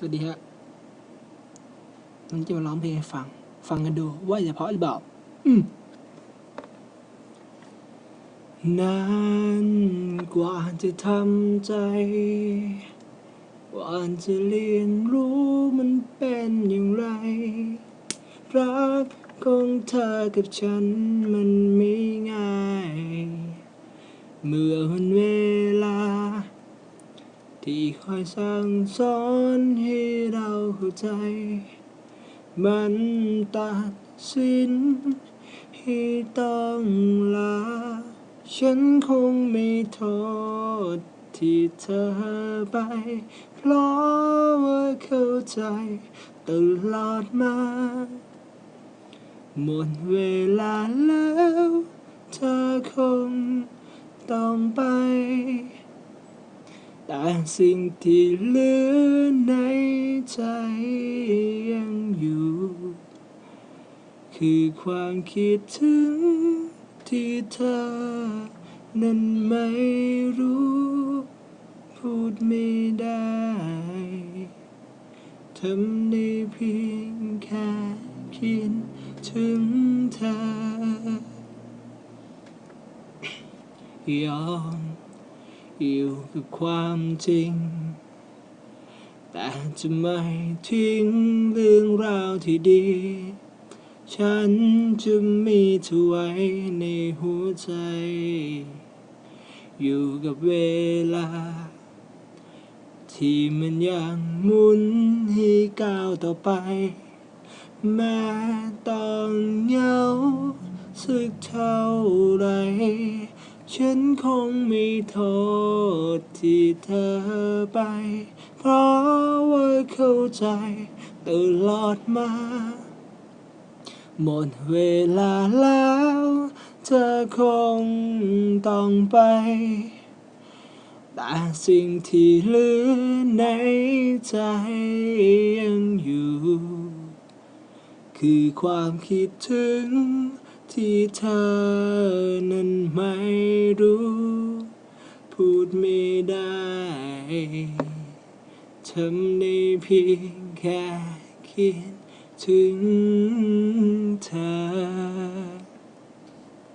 สวัสดีฮะวันนี้จะมาร้องเพลงให้ฟัง ฟังกันดูว่าจะเพราะหรือเปล่า อืมนานกว่าจะทำใจ กว่าจะเรียนรู้มันเป็นอย่างไร รักของเธอกับฉันมันไม่ง่าย เมื่อวันเว ที่คอยสั่งสอนให้เราเข้าใจ มันตัดสินให้ต้องลา ฉันคงไม่โทษที่เธอไป เพราะว่าเข้าใจตลอดมา หมดเวลาแล้ว เธอคงต้องไป แต่สิ่งที่เหลือในใจยังอยู่ คือความคิดถึงที่เธอ นั้นไม่รู้ พูดไม่ได้ทำได้เพียงแค่คิดถึงเธอ ยอม อยู่กับความจริง แต่จะไม่ทิ้งเรื่องราวที่ดี ฉันจะมีเธอไว้ในหัวใจ อยู่กับเวลา ที่มันยังหมุนให้ก้าวต่อไป แม้ต้องเหงาสักเท่าไร ฉันคงไม่โทษที่เธอไป เพราะว่าเข้าใจตลอดมา หมดเวลาแล้ว เธอคงต้องไป แต่สิ่งที่เหลือในใจยังอยู่ คือความคิดถึงที่เธอ ทำได้เพียงแค่คิดถึงเธอ